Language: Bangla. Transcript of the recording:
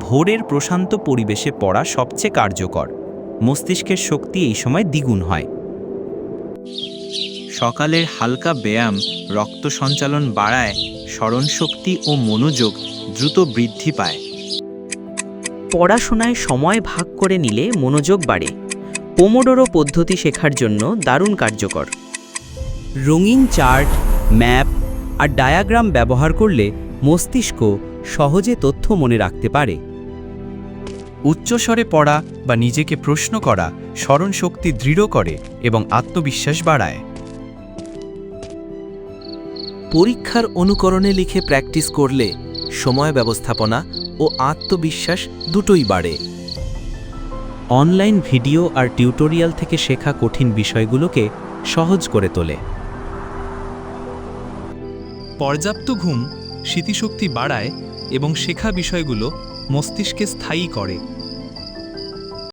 ভোরের প্রশান্ত পরিবেশে পড়া সবচেয়ে কার্যকর। মস্তিষ্কের শক্তি এই সময় দ্বিগুণ হয়। সকালের হালকা ব্যায়াম, রক্ত সঞ্চালন বাড়ায়, স্মরণশক্তি ও মনোযোগ দ্রুত বৃদ্ধি পায়। পড়াশোনায় সময় ভাগ করে নিলে মনোযোগ বাড়ে। পোমোডোরো পদ্ধতি শেখার জন্য দারুণ কার্যকর। রঙিন চার্ট, ম্যাপ আর ডায়াগ্রাম ব্যবহার করলে মস্তিষ্ক সহজে তথ্য মনে রাখতে পারে। উচ্চস্বরে পড়া বা নিজেকে প্রশ্ন করা স্মরণশক্তি দৃঢ় করে এবং আত্মবিশ্বাস বাড়ায়। পরীক্ষার অনুকরণে লিখে প্র্যাকটিস করলে সময় ব্যবস্থাপনা ও আত্মবিশ্বাস দুটোই বাড়ে। অনলাইন ভিডিও আর টিউটোরিয়াল থেকে শেখা কঠিন বিষয়গুলোকে সহজ করে তোলে। পর্যাপ্ত ঘুম স্মৃতিশক্তি বাড়ায় এবং শেখা বিষয়গুলো মস্তিষ্কে স্থায়ী করে।